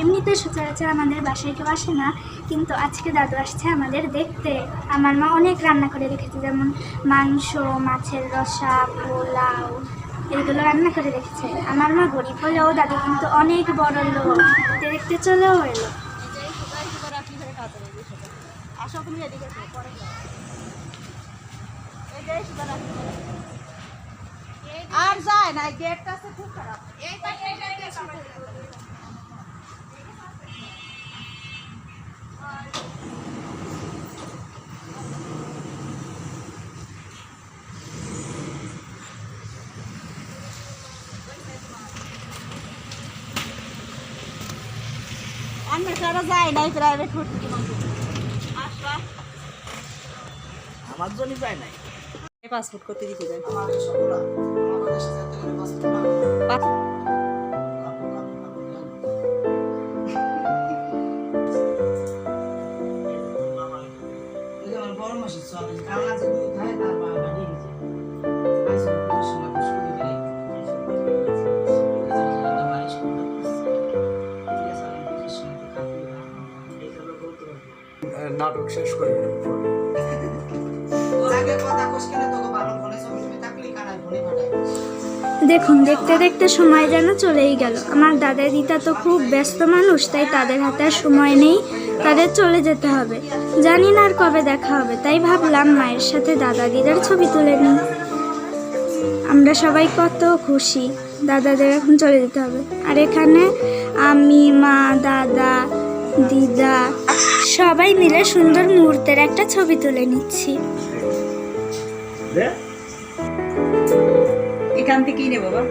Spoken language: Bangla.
এমনিতে সচরাচর আমাদের বাসায় কেউ আসে না কিন্তু আজকে দাদু আসছে আমাদের দেখতে। আমার মা অনেক রান্না করে রেখেছে যেমন মাংস মাছের রসা পোলাও এগুলো রান্না করে রেখেছে। আমার মা গরিব হলেও দাদু কিন্তু অনেক বড় লোক। দেখতে দেখতে চলেও এলো। আর যায় না গেটটা আছে খুব খারাপ। আমরা সারা যায় নাই প্রাইভেট আমার জন্য যায় নাই। পাসপোর্ট করতে দিতে যায়। না বড় মাসির চলে কালনা যে দুধ তার কানায় ফোনে পাঠায় দেখুন দেখতে দেখতে সময় যেন চলেই গেল। আমার দাদা দিদা তো খুব ব্যস্ত মানুষ তাই তাদের হাতে আর সময় নেই। তাদের চলে যেতে হবে। জানি না আর কবে দেখা হবে তাই ভাবলাম মায়ের সাথে দাদা দিদার ছবি তুলে নিই। আমরা সবাই কত খুশি দাদাদের এখন চলে যেতে হবে। আর এখানে আমি মা দাদা দিদা সবাই মিলে সুন্দর মুহূর্তের একটা ছবি তুলে নিচ্ছি। এখান থেকেই নেব বাবা।